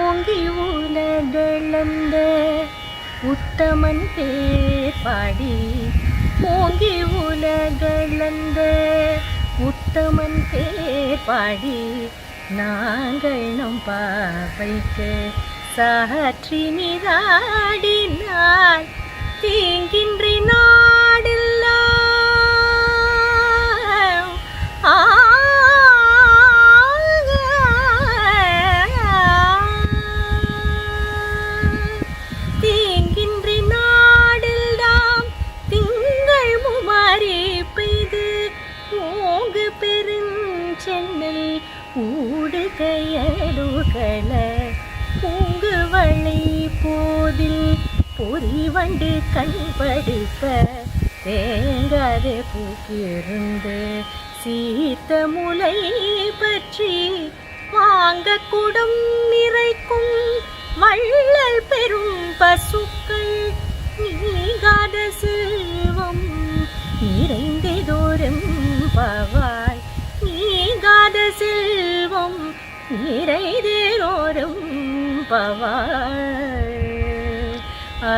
ஓங்கி உலகளந்த உத்தமன் பேர் பாடி ஓங்கி உலகளந்த உத்தமன் பேர் பாடி நாங்கள் நம் பாவைக்கு சாற்றி நீராடினார் கையடுகள பூங்கு வழி போதில் பொறிவண்டு கண்படுப்ப தேங்காதே பூக்கிருந்து சீத்த முலை பற்றி வாங்கக்கூடும் நிறைக்கும் வள்ளல் பெரும் பசுக்கள். நீங்காத செல்வம் நிறைந்ததோறும் பவாய். நீங்காத செல்வம் நிறைந்ததோறும் பவாய் ஆ.